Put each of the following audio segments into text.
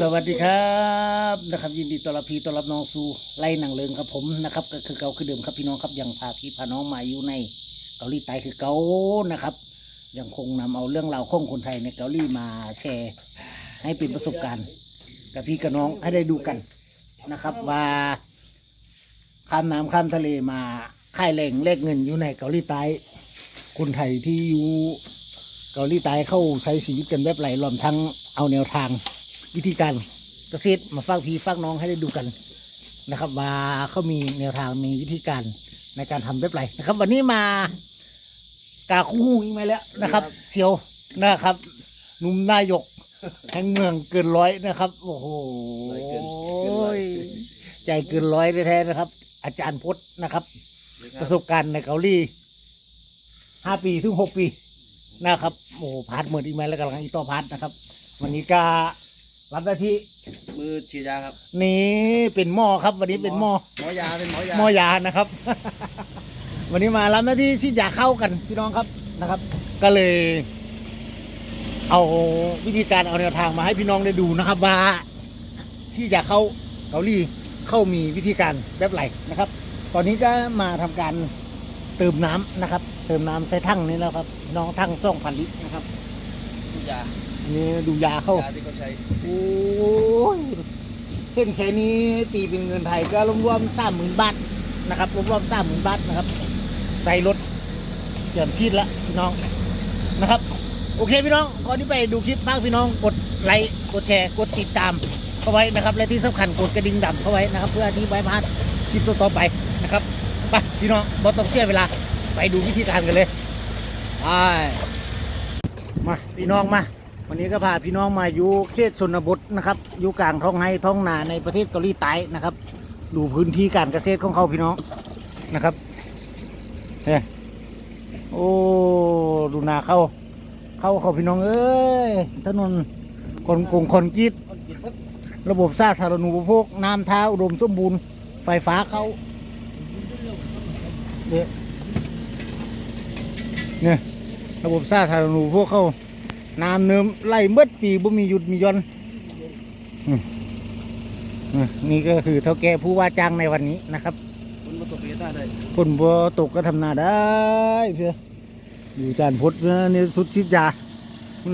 สวัสดีครับนะครับยินดีต้อนรับพี่ต้อนรับน้องสู่ไล่หนังเลิงครับผมนะครับ ก็คือเก่าคือเดิมครับพี่น้องครับยังพาพี่พาน้องมาอยู่ในเกาหลีใต้คือเก่านะครับ ยังคงนำเอาเรื่องราวของคนไทยในเกาหลีมาแชร์ ให้เป็นประสบการณ์ กับพี่กับน้องให้ได้ดูกันนะครับ ว่าข้ามน้ำข้ามทะเลมาค่ายแรงแลกเงินอยู่ในเกาหลีใต้คนไทยที่อยู่เกาหลีใต้เข้าใช้ชีวิตกันแบบไหลรวมทั้ง เอาแนวทางวิธีการเกษตรมาฝากพี่ฝากน้องให้ได้ดูกันนะครับว่าเขามีแนวทางมีวิธีการในการทำแบบไรนะครับ วันนี้มากาคู่หูอีกไหมแล้วนะครับ เซียวนะครับหนุ่มนายกแห่งเมืองเกินร้อยนะครับ โอ้โหเกินเกินร้อยใจเกินร้อยแท้ๆนะครับ อาจารย์พจน์นะครับ ประสบการณ์ในเกาหลีห้าปีถึงหกปีนะครับโอ้โหพาร์ทเหมือนอีกไหมแล้วกำลังอีต่อพาร์ทนะครับ วันนี้ก็รับหน้าที่มือฉีดยาครับ นี่เป็นหม้อครับ วันนี้เป็นหม้อหมอยาเป็นหมอยาหม้อยานะครับ วันนี้มารับหน้าที่ที่อยากเข้ากันพี่น้องครับนะครับ ก็เลย เอาวิธีการเอาแนวทางมาให้พี่น้องได้ดูนะครับ ว่าที่จะเข้าเกาหลีเข้ามีวิธีการแบบไหนนะครับ ตอนนี้ก็มาทำการเติมน้ำนะครับ เติมน้ำใส่ทั้งนี้แล้วครับพี่น้องทั้งส่องพันลิตรนะครับยาอั นนี้ดูยาเข้า ยาที่เขาใช้โอ้ยเส้นแค่นี้ตีเป็นเงินไทยก็รวมๆสามหมื่นบาทนะครับรวมๆสามหมื่นบาทนะครับ ใส่รถเกือบชีดละพี่น้องนะครับ โอเคพี่น้องก่อนที่ไปดูคลิปฝากพี่น้องกดไลค์กดแชร์กดติดตามเข้าไว้นะครับ และที่สำคัญกดกระดิ่งดำเข้าไว้นะครับ เพื่อที่ไว้พลาดคลิปต่อไปนะครับไปพี่น้องบอต้องเสียเวลาไปดูวิธีการกันเลยไปมาพี่น้องมา วันนี้ก็พาพี่น้องมาอยู่เขตชนบทนะครับอยู่กลางท้องไร่ท้องนาในประเทศเกาหลีใต้นะครับ ดูพื้นที่การเกษตรของเขาพี่น้องนะครับเฮ้ยโอ้ดูนาเข้า เข้าเขาพี่น้องเอ้ยถนนคนกงคอนกรีตระบบสาธารณูปโภคน้ำท่าอุดมสมบูรณ์ไฟฟ้าเข้าเนี่ยเนี่ยระบบสาธารณูปโภคเข้า น้ำเนิมไล่เมื่อปีบ่มีหยุดมีหย่อนอืมอืมนี่ก็คือเท่าแก่ผู้ว่าจ้างในวันนี้นะครับมันมาตกเรียนได้เลยคนบัวตกก็ทำนาได้เพื่ออยู่จานพุทธนะนี่สุดชิดยา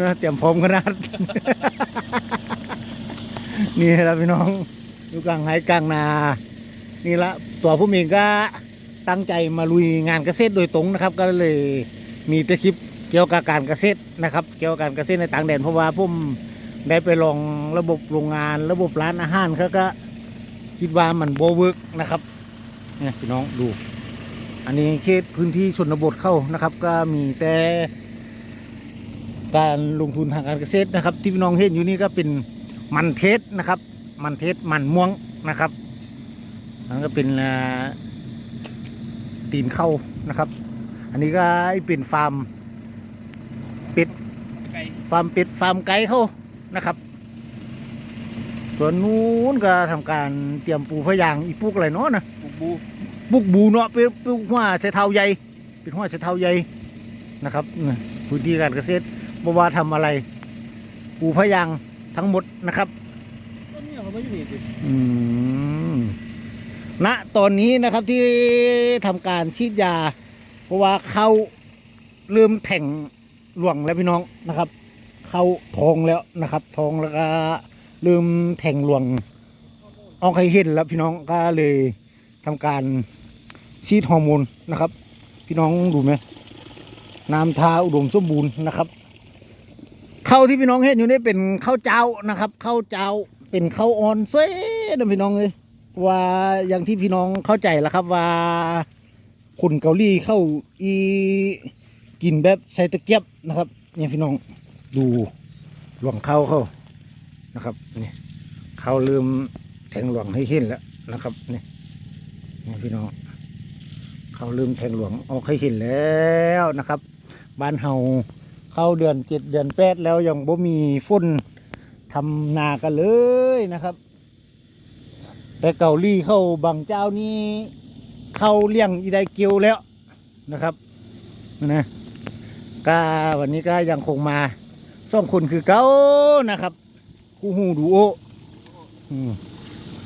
นะเตรียมพร้อมขนาด นี่แหละพี่น้องอยู่กลางไห้กลางนา นี่ละตัวผู้มีก็ตั้งใจมาลุยงานเกษตรโดยตรงนะครับ ก็เลยมีแต่คลิป เกี่ยวกับการเกษตรนะครับ เกี่ยวกับการเกษตรในต่างแดนเพราะว่าผมได้ไปลองระบบโรงงาน ระบบร้านอาหารเขาก็คิดว่ามันโบเวิร์กนะครับนี่พี่น้องดู อันนี้เขตพื้นที่ชนบทเข้านะครับ ก็มีแต่การลงทุนทางการเกษตรนะครับ ที่พี่น้องเห็นอยู่นี่ก็เป็นมันเทศนะครับ มันเทศมันม่วงนะครับนั่นก็เป็นตีนเข้านะครับ อันนี้ก็เป็นฟาร์ม ฟาร์มเป็ดฟาร์มไก่เขานะครับ ส่วนนู้นก็ทำการเตรียมปลูกพะยางอีปลูกอะไรเนาะนะบุกบูบุกบูเนาะไปปลูกหัวเสเทาใหญ่เป็นหัวเสเทาใหญ่นะครับนี่พื้นที่การเกษตรบ่ว่าทำอะไรปลูกพะยางทั้งหมดนะครับต้นนี้เขาไม่อยู่นี่สิอืมณตอนนี้นะครับที่ทำการฉีดยา เพราะว่าเขาเริ่มแทงหลวงแล้วพี่น้องนะครับ เข้าทองแล้วนะครับทองแล้วก็เริ่มแทงหลวงออกให้เห็นแล้วพี่น้องก็เลยทำการฉีดฮอร์โมนนะครับ พี่น้องดูไหมน้ำทาอุดมสมบูรณ์นะครับข้าวที่พี่น้องเห็นอยู่นี่เป็นข้าวเจ้านะครับข้าวเจ้าเป็นข้าวอ่อนสวยนะพี่น้องเลยว่าอย่างที่พี่น้องเข้าใจแล้วครับว่าคนเกาหลีเข้าอีกินแบบใส่ตะเกียบนะครับเนี่ยพี่น้อง ดูหลวงเข้าเขานะครับนี่เขาเริ่มแทงหลวงให้เห็นแล้วนะครับนี่นี่พี่น้องเขาลืมแทงหลวงออกให้เห็นแล้วนะครับ บ้านเฮาเข้าเดือนเจ็ดเดือนแปดแล้วยังบ่มีฝนทำนากันเลยนะครับ แต่เกาหลีเข้าบางเจ้านี่เข้าเลี้ยงอีไดเกียวแล้วนะครับนะก็วันนี้ก็ยังคงมา สองคนคือเก้านะครับคู่หูดูโอ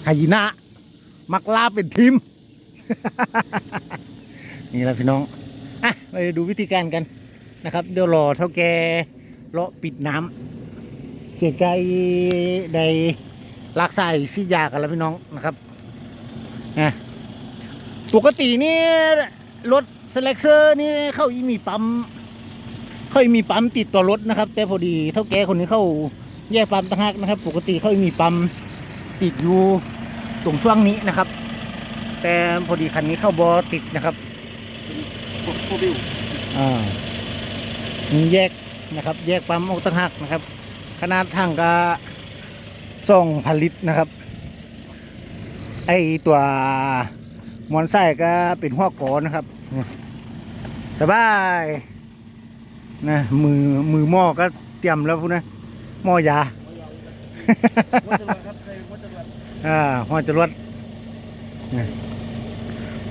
ไฮยีน่ามักลาเป็นทีม นี่แหละพี่น้อง อะไปดูวิธีการกันนะครับ เดี๋ยวรอเท่าแกเลาะปิดน้ำเสียใจใดลักใส่ซียากันแล้วพี่น้องนะครับนะปกตินี่รถสเล็กเซอร์นี่เข้าอีมีปั๊ม เขาอีมีปั๊มติดต่อรถนะครับ แต่พอดีเท่าแกคนนี้เข้าแยกปั๊มต่างหากนะครับ ปกติเขาอีมีปั๊มติดอยู่ตรงช่วงนี้นะครับ แต่พอดีคันนี้เข้าบอติดนะครับอ่ามีแยกนะครับ แยกปั๊มออกต่างหากนะครับ ขนาดทางก็ส่องผลิตนะครับ ไอตัวมอนไส้ก็เป็นหัวกอนะครับสบาย นะมือมือหม้อก็เตรียมแล้วพูนะหม้อยาวัดจรวดครับเคยวัดจรวดอ่าหัวจรวด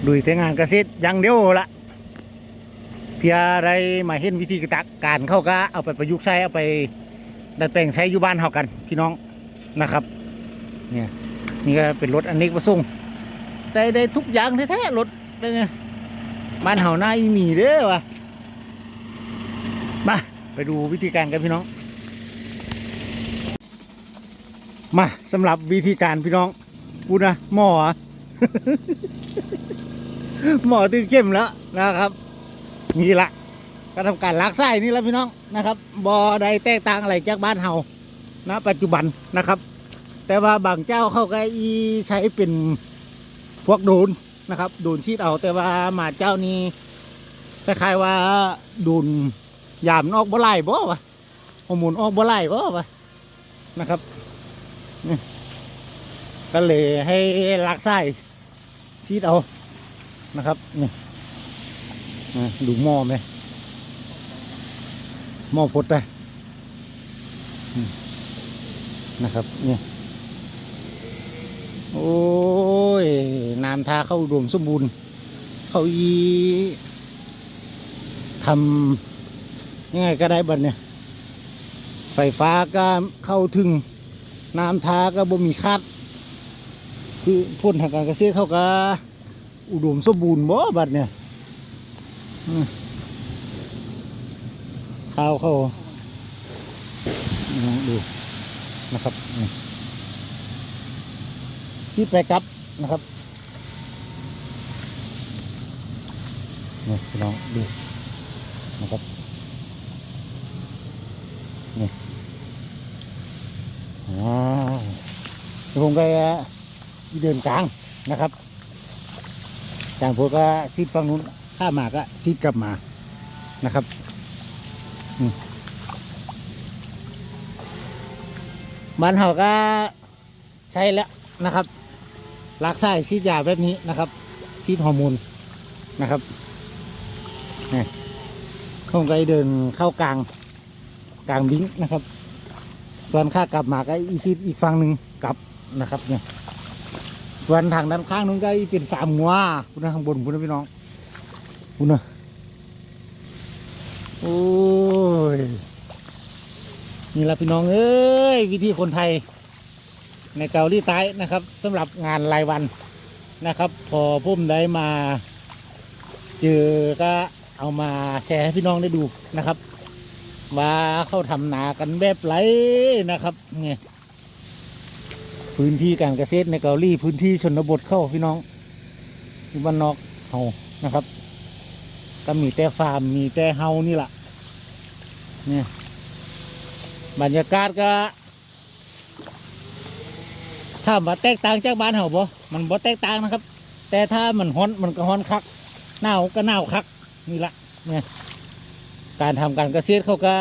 ดุยแต่งานเกษตรอย่างเดียวละเพียอะไรมาเห็นวิธีการเข้าก็เอาไปประยุกต์ใช้เอาไปดัดแปลงใช้อยู่บ้านเฮากันพี่น้องนะครับ เนี่ยนี่ก็เป็นรถอันนี้ประสงค์ใส่ได้ทุกอย่างแท้ๆรถเป็นไงบ้านเฮาหน้าอีหมีเด้อวะ ไปดูวิธีการกันพี่น้อง มาสำหรับวิธีการพี่น้องกูนะหมออหมอตื้อเข้มแล้วนะครับนี่ละก็ทำการลักไส้นี่แหละพี่น้องนะครับบอใดแตกต่างอะไรจากบ้านเฮาณปัจจุบันนะครับ แต่ว่าบางเจ้าเข้าก็อีใช้เป็นพวกโดนนะครับ โดนชีดเอาแต่ว่ามาเจ้านี้คล้ายๆว่าโดน ยามนออกบ่ไล่บ่วะฮอร์โมนออกบ่ไล่บ่วะนะครับ ก็เลยให้ลักไส้ชีดเอานะครับนี่ดูหม้อไหมหม้อพดไปนะครับนี่โอ้ยน้ำทาเข้าอุดมสมบูรณ์ เขาอีทำ ยังไงก็ได้บัดเนี่ย ไฟฟ้าก็เข้าถึง น้ำทาก็บ่มีคาด คือพ่นทางการเกษตรเขาก็อุดมสมบูรณ์บ่บัดเนี่ยข้าวเขาอืมดูนะครับ ที่ไปกลับนะครับนี่พี่น้องดูนะครับนี่อ้าวเดี๋ยว ผมก็เดินกลางนะครับจางพวกก็ซีดฝั่งนู้นถ้ามาก็ซีดกลับมานะครับมบ้านเฮาก็ใช้แล้วนะครับลักไส้ซีดยาแบบนี้นะครับซีดฮอร์โมนนะครับนี่ผมก็เดินเข้ากลางกลางบิงนะครับ ส่วนค่ากลับมาก็อีซีดอีกฝั่งหนึ่งกลับนะครับเนี่ยส่วนทางด้านข้างนู้นก็เป็นสามงัวคุณนะข้างบนคุณนะพี่น้องคุณนะโอ้ยนี่ละพี่น้องเอ้ยวิธีคนไทย ในเกาหลีใต้นะครับสำหรับงานรายวันนะครับ พอพุ่มได้มา เจอก็เอามาแชร์ให้พี่น้องได้ดูนะครับ ว่าเขาทำนากันแบบไรนะครับเนี่ยพื้นที่การเกษตรในเกาหลีพื้นที่ชนบทเข้าพี่น้องอยู่บ้านนอกเฮานะครับ ก็มีแต่ฟาร์มมีแต่เฮานี่แหละเนี่ยบรรยากาศก็ถ้ามาแตกต่างจากบ้านเฮาบ่มันบ่แตกต่างนะครับ แต่ถ้ามันฮ้อนมันก็ฮ้อนคักหนาวก็หนาวคักนี่ละเนี่ย การทำการเกษตรเขาก็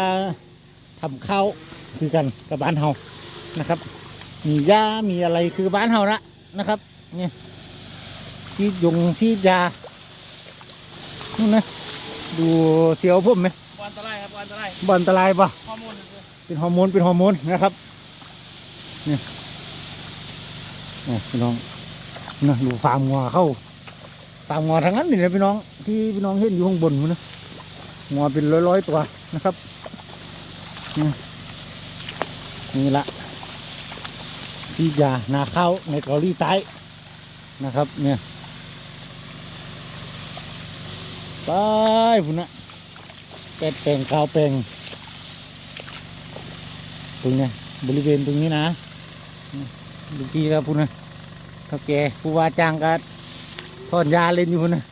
ทำข้าวคือกันกับบ้านเฮานะครับ มียามีอะไรคือบ้านเฮาละนะครับเนี่ยชีดยงชีดยานู่นนะดูเสียวพุ่มไหมอันตรายครับอันตรายบอันตรายปะฮอร์โมนเป็นฮอร์โมนเป็นฮอร์โมนนะครับเนี่ยเนี่ยพี่น้องนะดูฟาร์มงัวเข้าฟาร์มงัวทั้งนั้นนี่นะพี่น้องที่พี่น้องเห็นอยู่ข้างบนมันนะ งัวเป็นร้อยๆตัวนะครับ นี่ละซีดยานาข้าวในเกาหลีใต้นะครับ เนี่ยไปพุ่นนะแปดแปลงข้าวแปลงตรงนี้บริเวณตรงนี้นะลูกพี่ครับพุ่นนะเท่าแกผู้ว่าจ้างก็ทอนยาเล่นอยู่พุ่นนะ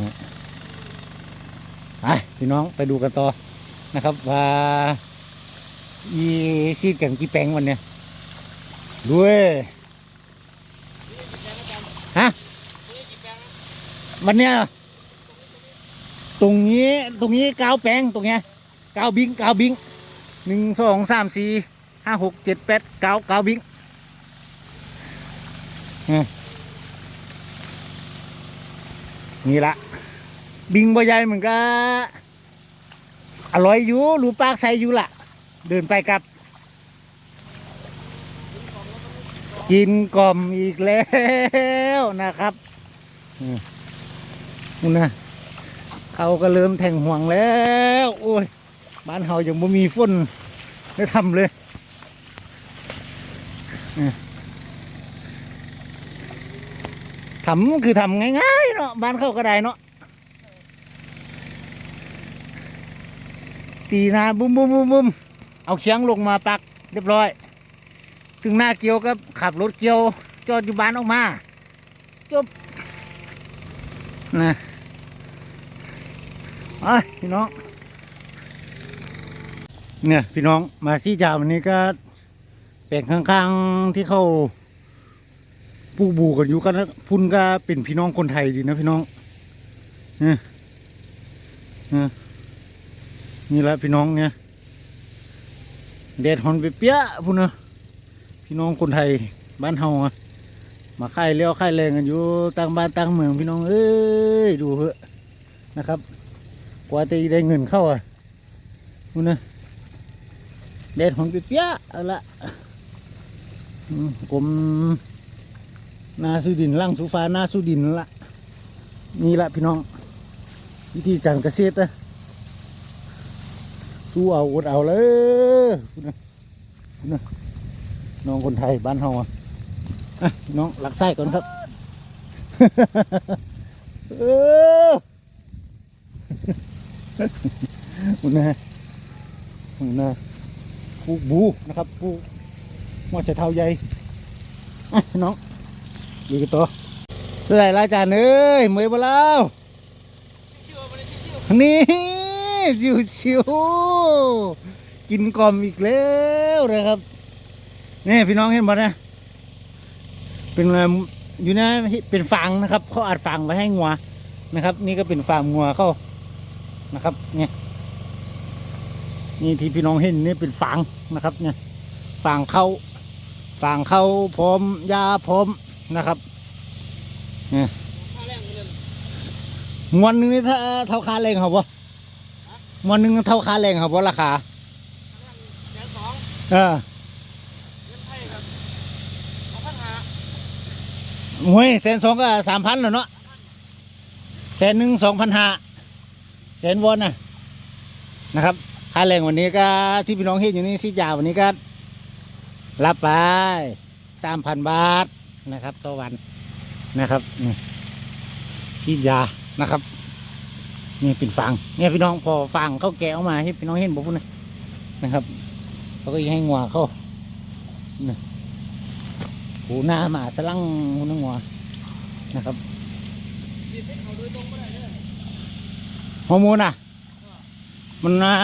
นะไปพี่น้องไปดูกันต่อนะครับ ว่าอีซีดกันกี่แปลงวันเนี่ยด้วยฮะวันเนี้ยตรงนี้ตรงนี้เก้าแปลงตรงเนี้ยเก้าบิงเก้าบิงหนึ่งสองสามสี่ห้าหกเจ็ดแปดเก้าเก้าบิงเนี่ย นี่ละบิงบ่ใหญ่เหมือนกันอร่อยอยู่รูปากใสอยู่ละเดินไปกับ กินกล่อมอีกแล้วนะครับนี่นะเขาก็เริ่มแทงห่วงแล้ว โอ้ย บ้านเฮายังบ่มีฝนได้ทำเลยอืม ทำคือทำง่ายๆเนาะบ้านเข้าก็ได้เนาะตีนาบุ้มบุ้มบุ้มบุ้มเอาเชียงลงมาปักเรียบร้อย ถึงหน้าเกียวก็ขับรถเกียวจอดอยู่บ้านออกมาจบนะไปพี่น้อง เนี่ยพี่น้องมาซี่จาวันนี้ก็เป็นข้างๆที่เขา ปูบูกันอยู่กันพุ่นก็เป็นพี่น้องคนไทยดีนะพี่น้องเนี่ยนี่แหละพี่น้องเนี่ยเด็ดหอนไปเปี้ยะพุ่นนะพี่น้องคนไทยบ้านเฮาอะมาค่ายเลี้ยวค่ายแรงกันอยู่ต่างบ้านต่างเมืองพี่น้องเอ้ยดูเถอะนะครับ กว่าจะได้เงินเข้าอะพุ่นนะเด็ดหอนไปเปี้ยะเอาละกลม นาสุดินล่างสุฟ้านาสุดินละนี่ละพี่น้อง วิธีการเกษตรนะสู้เอาอดเอาเลยน,น,น้องคนไทยบ้านเฮาอะน้องหลักไส้ก่อนครับเออคุณนะคุณนะปูบูนะครับปูหมอดใส่เท้าใหญ่น้อง ดีกันต่อเท่าไหร่ละอาจารย์เอ้ยเมื่อยบ่แล้วนี่ชิวชิวๆกินกล่อมอีกแล้วนะครับนี่พี่น้องเห็นบ่นะเป็นอะไรอยู่นะเป็นฟางนะครับ เขาอัดฟางไว้ให้งัวนะครับ นี่ก็เป็นฟาร์มงัวเขานะครับ เนี่ยนี่ที่พี่น้องเห็นนี่เป็นฟางนะครับ เนี่ยฟางเข้าฟางเข้าพร้อมยาพร้อม นะครับค่าแรงเงินงวนหนึงนี่ถ้าเท่าค่าแรงเขาบ่งวนหนึงเท่าค่าแรงเขาบ่ราคาแสนสองเออเงินไทยครับสองพันห้าหวยแสนสองก็สามพันแล้วเนาะแสนหนึ่งสองพันห้าแสนวอนนะนะครับค่าแรงวันนี้ก็ที่พี่น้องเห็นอยู่นี่สิยาวันนี้ก็รับไปสามพันบาท นะครับต่อวันนะครับนี่ที่ยานะครับ นี่เป็นฟางเนี่ยพี่น้องพอฟางเขาแกะออกมาให้พี่น้องเห็นบอกพุ่นนะนะครับเขาก็ยังให้งัวเขานี่หูหน้าหมาสลังหูหน้างัวนะครับดีเซ็ตเขาโดยตรงไม่ได้เลยฮอร์โมนอะ มันอ่า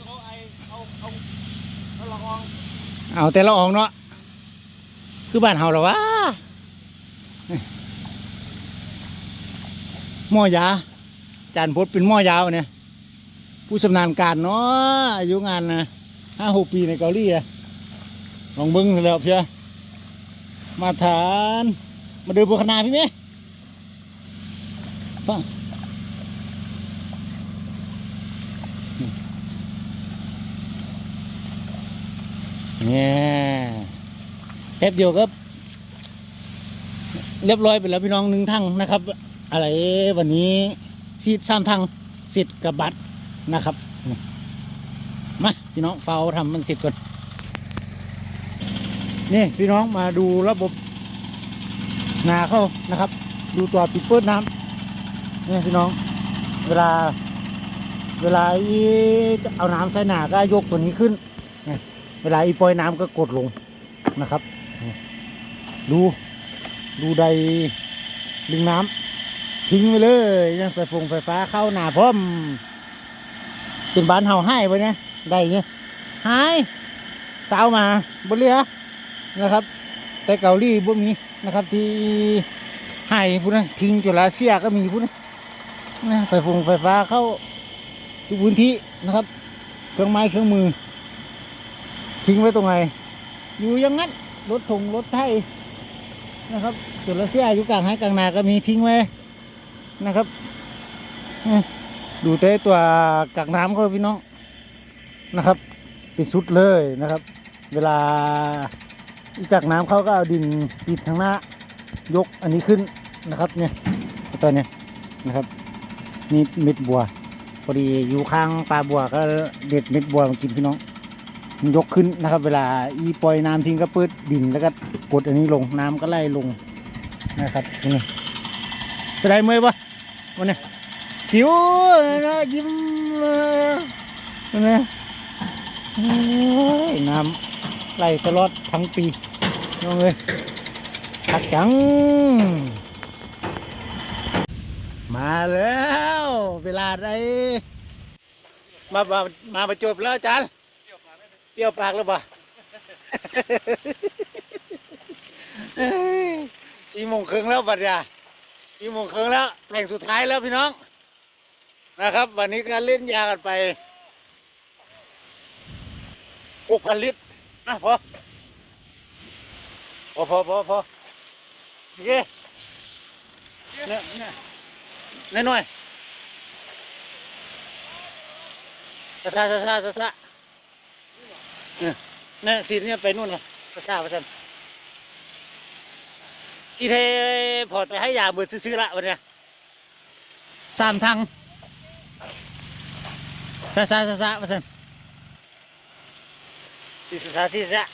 ต้องเอาไอเอาเอาเอาละอองเอาแต่ละอองเนาะ คือบ้านเฮาหรอวะหม้อยา จานพดเป็นหม้อยาวเนี่ย ผู้ชำนาญการเนาะอายุงานนะห้าหกปีในเกาหลีอะลองเบิ้งแล้วเพียมาฐาน มาเดินบนคณาพี่ไหมฟังเนี่ย แป๊บเดียวก็เรียบร้อยไปแล้วพี่น้องหนึ่งทั้งนะครับ อะไรวันนี้ซีดสามทางสิทธิ์กับบัตรนะครับมาพี่น้องเฝ้าทำมันเสร็จก่อนนี่พี่น้องมาดูระบบนาเข้านะครับ ดูตัวปิดเปิดน้ำนี่พี่น้อง เวลา เวลาอีเอาน้ำใส่หนาก็ยกตัวนี้ขึ้น เวลาอีปล่อยน้ำก็กดลงนะครับ ดู ดูใดดึงน้ำทิ้งไปเลยนะไฟฟงไฟฟ้าเข้าหนาพร้อมเป็นบ้านเฮาให้ไปเนี่ยได้เงี้ยหายสาวมาบนเรือนะครับ แต่เกาหลีบ่มีนะครับ ที่ให้พุ่นนะทิ้งจุฬาเซียก็มีพุ่นนะนะไฟฟงไฟฟ้าเข้าทุกพื้นที่นะครับ เครื่องไม้เครื่องมือ ทิ้งไว้ตรงไหนอยู่อย่างนั้นรถถงรถไถ นะครับจุฬาเซียอยู่กลางให้กลางนาก็มีทิ้งไว้นะครับดูเต้ตัวกักน้ำเขาพี่น้องนะครับปิดสุดเลยนะครับ เวลากักน้ำเขาก็เอาดินปิดทางหน้ายกอันนี้ขึ้นนะครับเนี่ยตัวเนี้ยนะครับนี่เม็ดบัวพอดีอยู่ข้างปลาบัวก็เด็ดเม็ดบัวมากินพี่น้อง ยกขึ้นนะครับ เวลาอีปล่อยน้ำทิ้งก็เปิดดินแล้วก็กดอันนี้ลงน้ำก็ไล่ลงนะครับนี่จะได้เมื่อยปะวันนี้สิวนะยิ้มเลยนะน้ำไหลตลอดทั้งปีน้องเลยขัดจัง มาแล้ว เวลาไดมามามาประจบแล้วอาจา เปรี้ยวปากแล้วป่ะเอ้ยสี่โมงครึ่งแล้วบัดเนี่ยสี่โมงครึ่งแล้วแหล่งสุดท้ายแล้วพี่น้อง นะครับ วันนี้ก็เล่นยากันไปหกพันลิตรนะพอพอพอพอพอโอเคเนี่ยเนี่ยน้อยๆซาซาซาซาซา นี่ยเนี่ยสีเนี่ยไปนู่นนะซาซาไปสันสีเทพอไปให้ยาเบิดซื้อละวันเนี้ยสามทางซาซาซาซามาสิสิซาซาสิซา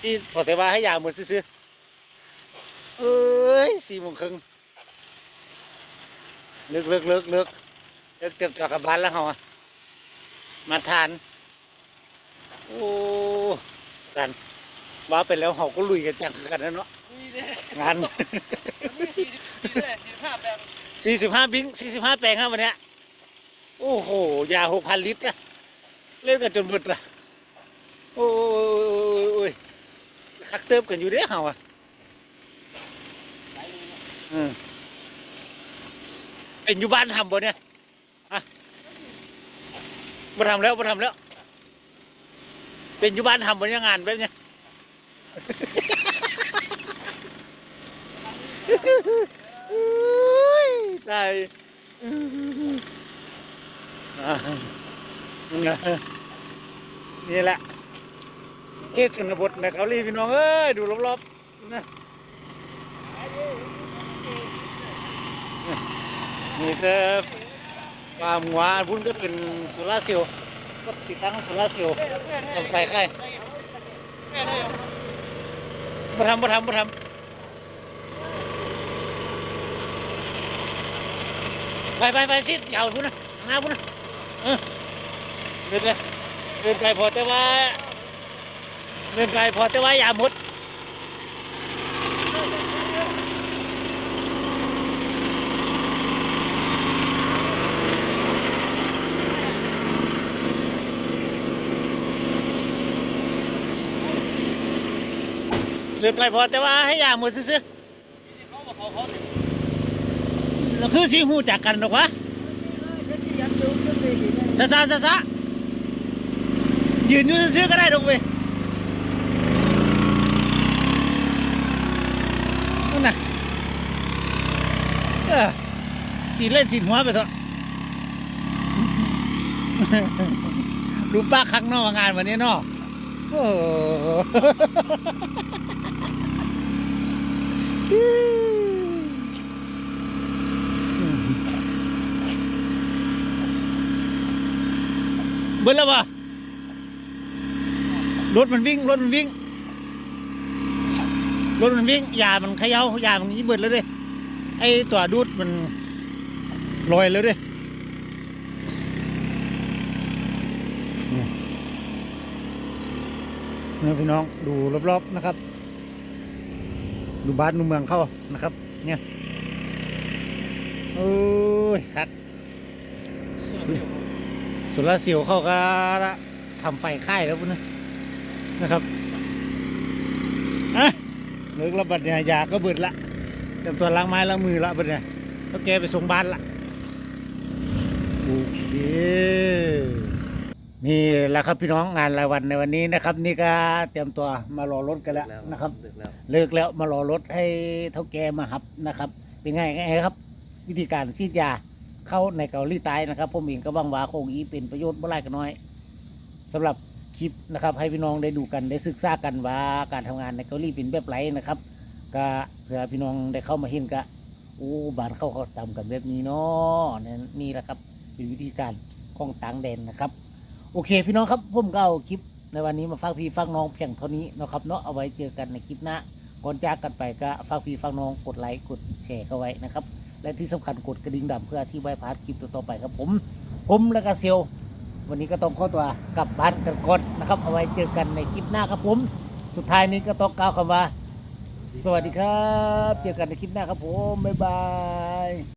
สิพอแต่ว่าให้ยาหมดซื้อเอ้ยสี่โมงครึ่งเลิกเลิกเลิกเลิกเลิกเตรียมตัวกลับบ้านแล้วเหรอมาทาน โอ้กัน ว่าไปแล้วเขาก็ลุยกันจังกันนะเนาะนี่เนี่ยงานนี่สี่สิบสี่สิบห้าแบบสี่สิบห้าบิงสี่สิบห้าแปลงครับวันเนี้ยโอ้โหยาหกพันลิตรอะเล่นกันจนหมดละโอ้ยโอ้ยคักเติบกันอยู่เด้อเฮาอะเออเป็นอยู่บ้านทำบ่เนี่ยฮะบ่ทำแล้วบ่ทำแล้ว เป็นอยู่บ้านทำบ่เนี่ยงานแบบเนี้ยอุ้ยตายอ่านี่แหละเขตชนบทในเกาหลีพี่น้องเอ้ยดูรอบๆนะนี่คือความหวานพุ่นก็เป็นโซลาร์เซลล์ ก็ติดตั้งโซลาร์เซลล์กับไฟไข่แม่ได้เหรอบ่ทำบ่ทำบ่ทำไปไปไปสิยาวพุ่นนะหน้าพุ่นนะเออเดินไปเดินไปพอแต่ว่าเดินไปพอแต่ว่าอย่าหมด เดินไปพอแต่ว่าให้ยาหมดซื้อเขาคือสิหูจักกันหรอกวะซาซาซาซายืนอยู่ซื้อก็ได้ดอกเว้ยนั่นน่ะเออสีเล่นสีหัวไปเถอะดูป้าข้างนอกงานวันนี้นาะโอ้ เบิ้ลแล้วปะรถมันวิ่ง รถมันวิ่ง รถมันวิ่งยามันเขย่ายามันยี่เบิดแล้วเด้ไอตัวดูดมันลอยแล้วเด้นี่เนี่ยพี่น้องดูรอบๆนะครับ ดูบ้านดูเมืองเข้านะครับ เนี่ยโอ้ยคัดโซลาร์เซลล์เขาก็ทำไฟค่ายแล้วพุ่นนะนะครับอะเลิกระบัดเนี่ยยาก็เบิดละเตรียมตัวล้างไม้ล้างมือละบัดเนี่ยแล้วแกไปส่งบ้านละโอเค นี่แหละครับพี่น้องงานรายวันในวันนี้นะครับ นี่ก็เตรียมตัวมารอรถกันแล้วนะครับดึกแล้วเลิกแล้วมารอรถให้เท่าแกมาหับนะครับ เป็นไงไงครับ วิธีการซีดยาเข้าในเกาหลีใต้นะครับผมเองก็บังว่าคงอีเป็นประโยชน์บ่ไรกันน้อยสำหรับคลิปนะครับ ให้พี่น้องได้ดูกันได้ศึกษากันว่าการทำงานในเกาหลีเป็นแบบไรนะครับ ก็เผื่อพี่น้องได้เข้ามาเห็นก็โอ้บ้านเข้าเขาทำกันแบบนี้เนาะนี่นี่แหละครับ เป็นวิธีการของต่างแดนนะครับ โอเค พี่น้องครับผมก็เอาคลิปในวันนี้มาฝากพี่ฝากน้องเพียงเท่านี้นะครับเนาะเอาไว้เจอกันในคลิปหน้าก่อนจากกันไปก็ฝากพี่ฝากน้องกดไลค์กดแชร์เข้าไว้นะครับและที่สำคัญกดกระดิ่งดำเพื่อที่ไว้พลาดคลิปต่อไปครับผม ผมและก็เซียว วันนี้ก็ต้องข้อตัวกลับบ้านกันก่อนนะครับ เอาไว้เจอกันในคลิปหน้าครับผม สุดท้ายนี้ก็ต้องกล่าวคำว่า สวัสดีครับ เจอกันในคลิปหน้าครับผม บ๊ายบาย